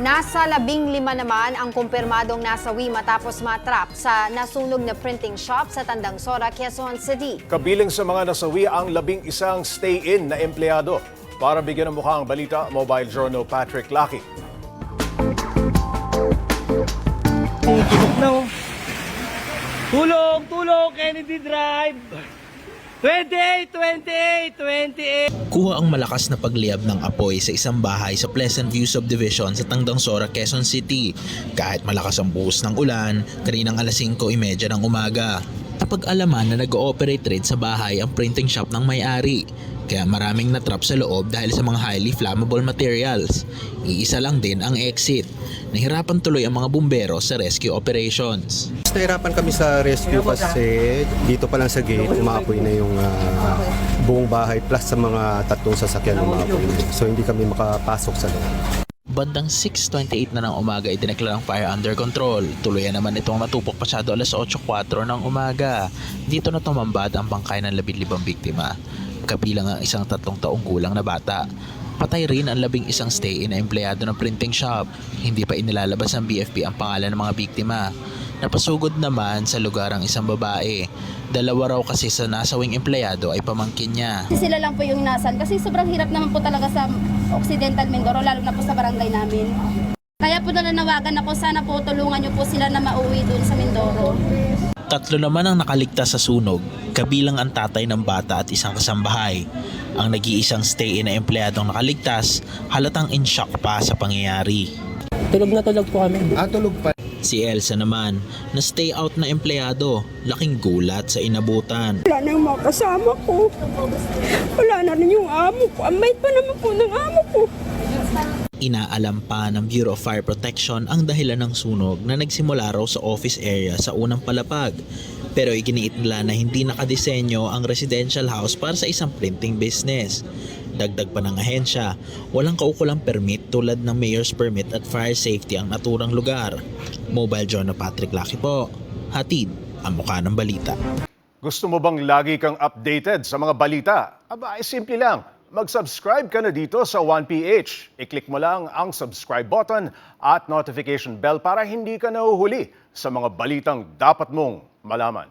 Nasa labing lima naman ang kumpirmadong nasawi matapos matrap sa nasunog na printing shop sa Tandang Sora, Quezon City. Kabilang sa mga nasawi ang labing isang stay-in na empleyado. Para bigyan ng mukha ang balita, Mobile Journal Patrick Lucky. Tulog na oh. Tulog, tulog, Kennedy Drive. 28, 28, 28. Kuha ang malakas na pagliyab ng apoy sa isang bahay sa Pleasant View Subdivision sa Tangdang Sora, Quezon City. Kahit malakas ang buhos ng ulan, kaninang alas 5.30 ng umaga. Napag-alaman na nag-ooperate rin sa bahay ang printing shop ng may-ari. Kaya maraming natrap sa loob dahil sa mga highly flammable materials. Iisa lang din ang exit. Nahirapan tuloy ang mga bumbero sa rescue operations. Nahirapan kami sa rescue kasi dito pa lang sa gate, umaapoy na yung ah, buong bahay plus sa mga tatlong sasakyan na umaapoy na. So hindi kami makapasok sa loob. Bandang 6.28 na ng umaga itineklarang fire under control. Tuluyan naman itong natupok pasyado alas 8.04 ng umaga. Dito na tumambad ang bangkay ng labing-libang biktima. Kabilang ang isang tatlong taong gulang na bata. Patay rin ang labing isang stay-in na empleyado ng printing shop. Hindi pa inilalabas ng BFP ang pangalan ng mga biktima. Napasugod naman sa lugar ang isang babae. Dalawa raw kasi sa nasawing empleyado ay pamangkin niya. Kasi sila lang po yung inasan kasi sobrang hirap naman po talaga sa Occidental Mindoro lalo na po sa barangay namin. Kaya po nananawagan ako sana po tulungan niyo po sila na mauwi doon sa Mindoro. Tatlo naman ang nakaligtas sa sunog, kabilang ang tatay ng bata at isang kasambahay. Ang nag-iisang stay-in na empleyadong nakaligtas, halatang in shock pa sa pangyayari. Tulog na tulog po kami. Ah, tulog pa. Si Elsa naman, na stay out na empleyado, laking gulat sa inabutan. Wala na yung mga kasama ko. Wala na rin yung amo ko. Ang pa naman po ng amo ko. Inaalam pa ng Bureau of Fire Protection ang dahilan ng sunog na nagsimula raw sa office area sa unang palapag. Pero iginiit nila na hindi nakadisenyo ang residential house para sa isang printing business. Dagdag pa ng ahensya, walang kaukulang permit tulad ng mayor's permit at fire safety ang naturang lugar. Mobile Journal Patrick Lucky po. Hatid ang mukha ng balita. Gusto mo bang lagi kang updated sa mga balita? Aba, ay simple lang. Mag-subscribe ka na dito sa 1PH. I-click mo lang ang subscribe button at notification bell para hindi ka nahuhuli sa mga balitang dapat mong malaman.